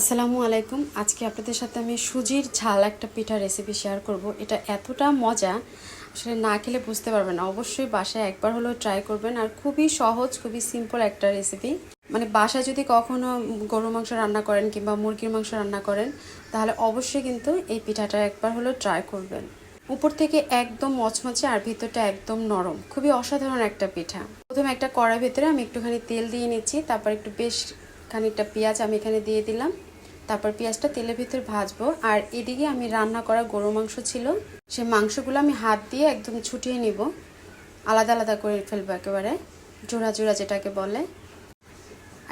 আসসালামু আলাইকুম। আজকে আপনাদের সাথে আমি সুজির ঝাল একটা পিঠা রেসিপি শেয়ার করব। এটা এতটা মজা, আসলে না খেলে বুঝতে পারবেন না। অবশ্যই বাসায় একবার হলেও ট্রাই করবেন। আর খুবই সহজ, খুবই সিম্পল একটা রেসিপি মানে বাসায় যদি কখনো গরু মাংস রান্না করেন কিংবা মুরগির মাংস রান্না করেন, তাহলে অবশ্যই কিন্তু এই পিঠাটা একবার হলেও ট্রাই করবেন। উপর থেকে একদম মচমচে আর ভিতরটা একদম নরম। খুবই অসাধারণ একটা পিঠা। প্রথমে একটা কড়াই ভিতরে আমি একটুখানি তেল দিয়ে নিচ্ছি। তারপর একটু বেশ খানিকটা পেঁয়াজ আমি এখানে দিয়ে দিলাম। তারপর পেঁয়াজটা তেলের ভিতর ভাজবো। আর এদিকে আমি রান্না করা গরু মাংস ছিল। সে মাংসগুলো আমি হাত দিয়ে একদম ছুটিয়ে নিব। আলাদা আলাদা করে ফেলব একেবারে। জোড়া জোড়া যেটাকে বলে।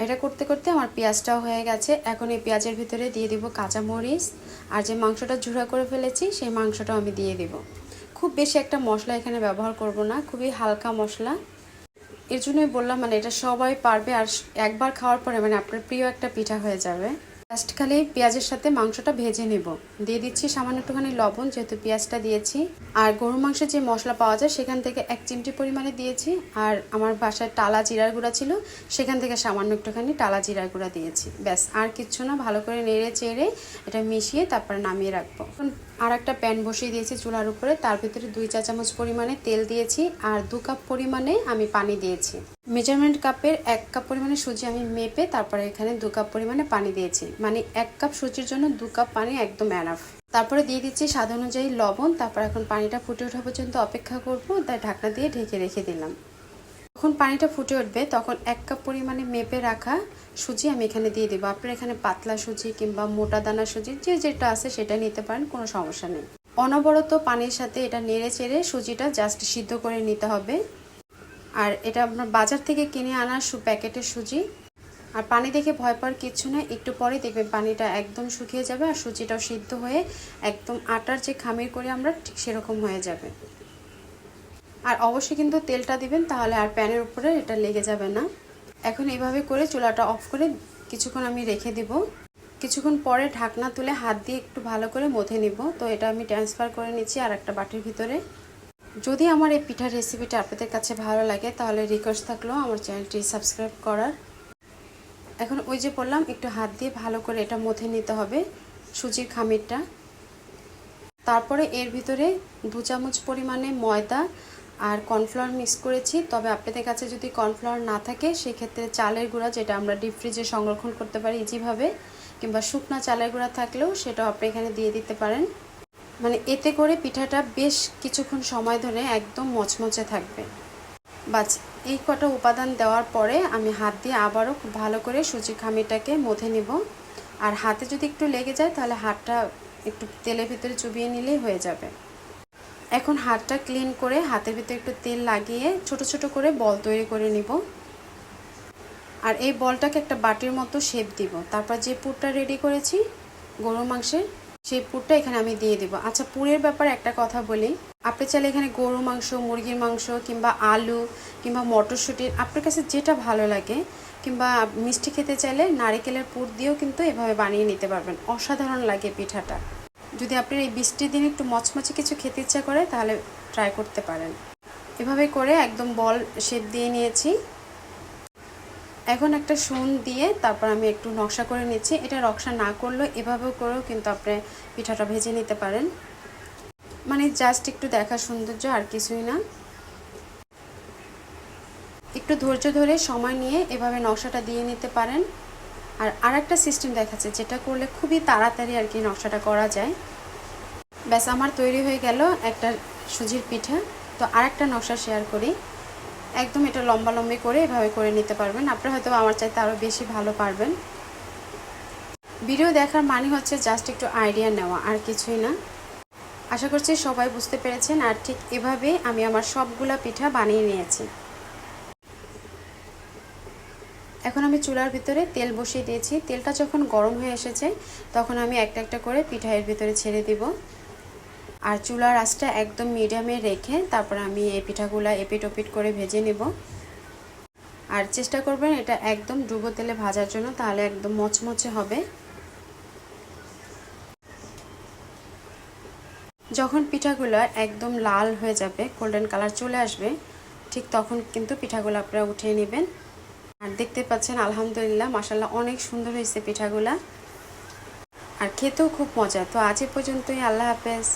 এটা করতে করতে আমার পেঁয়াজটাও হয়ে গেছে। এখন এই পেঁয়াজের ভিতরে দিয়ে দিব কাঁচামরিচ। আর যে মাংসটা ঝুড়া করে ফেলেছি, সেই মাংসটাও আমি দিয়ে দিব। খুব বেশি একটা মশলা এখানে ব্যবহার করব না। খুবই হালকা মশলা। এর জন্যই বললাম মানে এটা সবাই পারবে আর একবার খাওয়ার পরে মানে আপনার প্রিয় একটা পিঠা হয়ে যাবে। জাস্ট খালি পেঁয়াজের সাথে মাংসটা ভেজে নেব। দিয়ে দিচ্ছি সামান্য একটুখানি লবণ, যেহেতু পেঁয়াজটা দিয়েছি। আর গরু মাংসের যে মশলা পাওয়া যায়, সেখান থেকে এক চিমটি পরিমাণে দিয়েছি। আর আমার বাসায় টালা জিরার গুঁড়া ছিল, সেখান থেকে সামান্য একটুখানি টালা জিরার গুঁড়া দিয়েছি। ব্যাস, আর কিচ্ছু না, ভালো করে নেড়ে চেড়ে এটা মিশিয়ে তারপর নামিয়ে রাখব। আর একটা প্যান বসিয়ে দিয়েছি চুলার উপরে। তার ভিতরে দুই চা চামচ পরিমাণে তেল দিয়েছি আর দু কাপ পরিমাণে আমি পানি দিয়েছি। মেজারমেন্ট কাপের এক কাপ পরিমাণে সুজি আমি মেপে তারপরে এখানে দু কাপ পরিমাণে পানি দিয়েছি। মানে এক কাপ সুজির জন্য দু কাপ পানি একদম অ্যানাফ তারপরে দিয়ে দিচ্ছি স্বাদ অনুযায়ী লবণ। তারপর এখন পানিটা ফুটে ওঠা পর্যন্ত অপেক্ষা করব। তাই ঢাকনা দিয়ে ঢেকে রেখে দিলাম। যখন পানিটা ফুটে উঠবে, তখন এক কাপ পরিমাণে মেপে রাখা সুজি আমি এখানে দিয়ে দেবো। আপনার এখানে পাতলা সুজি কিংবা মোটা দানা সুজি যে যেটা আছে সেটা নিতে পারেন, কোনো সমস্যা নেই। অনবরত পানির সাথে এটা নেড়ে চেড়ে সুজিটা জাস্ট সিদ্ধ করে নিতে হবে। আর এটা আপনার বাজার থেকে কিনে আনা সু প্যাকেটের সুজি। আর পানি দেখে ভয় পাওয়ার কিচ্ছু না একটু পরে দেখবেন পানিটা একদম শুকিয়ে যাবে আর সুজিটাও সিদ্ধ হয়ে একদম আটার যে খামির করে আমরা ঠিক সেরকম হয়ে যাবে। আর অবশ্যই কিন্তু তেলটা দিবেন, তাহলে আর প্যানের উপরে এটা লেগে যাবে না। এখন এইভাবে করে চুলাটা অফ করে কিছুক্ষণ আমি রেখে দিব। কিছুক্ষণ পরে ঢাকনা তুলে হাত দিয়ে একটু ভালো করে মথে নিব। তো এটা আমি ট্রান্সফার করে নিচ্ছি আর একটা বাটির ভিতরে। যদি আমার এই পিঠার রেসিপিটা আপনাদের কাছে ভালো লাগে, তাহলে রিকোয়েস্ট থাকল আমার চ্যানেলটি সাবস্ক্রাইব করার। এখন ওই যে বললাম, একটু হাত দিয়ে ভালো করে এটা মথে নিতে হবে, সুজির খামিরটা। তারপরে এর ভিতরে দু চামচ পরিমাণে ময়দা আর কর্নফ্লাওয়ার মিক্স করেছি। তবে আপনাদের কাছে যদি কর্নফ্লাওয়ার না থাকে, সেক্ষেত্রে চালের গুঁড়া যেটা আমরা ডিপ ফ্রিজে সংরক্ষণ করতে পারি ইজিভাবে কিংবা শুকনো চালের গুঁড়া থাকলেও সেটাও আপনি এখানে দিয়ে দিতে পারেন। মানে এতে করে পিঠাটা বেশ কিছুক্ষণ সময় ধরে একদম মচমচে থাকবে। বাস, এই কটা উপাদান দেওয়ার পরে আমি হাত দিয়ে আবারও খুব ভালো করে সুজি খামিটাকে মধে নিব। আর হাতে যদি একটু লেগে যায়, তাহলে হাতটা একটু তেলের ভিতরে চুবিয়ে নিলেই হয়ে যাবে। এখন হাতটা ক্লিন করে হাতের ভিতরে একটু তেল লাগিয়ে ছোট ছোট করে বল তৈরি করে নিব। আর এই বলটাকে একটা বাটির মতো শেপ দিব। তারপর যে পুরটা রেডি করেছি, গরুর মাংসের, সেই পুরটা এখানে আমি দিয়ে দিব। আচ্ছা পুরের ব্যাপারে একটা কথা বলি। আপনি চাইলে এখানে গরু মাংস, মুরগির মাংস কিংবা আলু কিংবা মটরশুঁটির আপনার কাছে যেটা ভালো লাগে কিংবা মিষ্টি খেতে চাইলে নারিকেলের পুর দিয়েও কিন্তু এভাবে বানিয়ে নিতে পারবেন। অসাধারণ লাগে পিঠাটা। যদি আপনার এই বৃষ্টির দিনে একটু মচমচে কিছু খেতে ইচ্ছা করে, তাহলে ট্রাই করতে পারেন। এভাবে করে একদম বল শেপ দিয়ে নিয়েছি। এখন একটা সুন দিয়ে তারপর আমি একটু নকশা করে নিচ্ছি। এটা নকশা না করলেও এভাবেও করেও কিন্তু আপনি পিঠাটা ভেজে নিতে পারেন। মানে জাস্ট একটু দেখা সৌন্দর্য আর কিছুই না। একটু ধৈর্য ধরে সময় নিয়ে এভাবে নকশাটা দিয়ে নিতে পারেন। আর আরেকটা সিস্টেম দেখাচ্ছে, যেটা করলে খুবই তাড়াতাড়ি আর কি নকশাটা করা যায়। ব্যাস, আমার তৈরি হয়ে গেল একটা সুজির পিঠা। তো আরেকটা নকশা শেয়ার করি। একদম এটা লম্বা লম্বি করে এভাবে করে নিতে পারবেন। আপনারা হয়তো আমার চাইতে আরও বেশি ভালো পারবেন। ভিডিও দেখার মানে হচ্ছে জাস্ট একটু আইডিয়া নেওয়া, আর কিছুই না। আশা করছি সবাই বুঝতে পেরেছেন। আর ঠিক এভাবে আমি আমার সবগুলা পিঠা বানিয়ে নিয়েছি। এখন আমি চুলার ভিতরে তেল বসিয়ে দিয়েছি। তেলটা যখন গরম হয়ে এসেছে, তখন আমি একটা একটা করে পিঠা এর ভিতরে ছেড়ে দিব। আর চুলার আঁচটা একদম মিডিয়ামে রেখে তারপর আমি এই পিঠাগুলা এপিট ওপিট করে ভেজে নেব। আর চেষ্টা করবেন এটা একদম ডুবো তেলে ভাজার জন্য, তাহলে একদম মচমচে হবে। যখন পিঠাগুলো একদম লাল হয়ে যাবে গোল্ডেন কালার চলে আসবে, ঠিক তখন কিন্তু পিঠাগুলো আপনারা উঠিয়ে নেবেন। আর দেখতে পাচ্ছেন, আলহামদুলিল্লাহ মাসাল্লাহ অনেক সুন্দর হয়েছে পিঠাগুলা। আর খেতেও খুব মজা। তো আজ পর্যন্তই, আল্লাহ হাফেজ।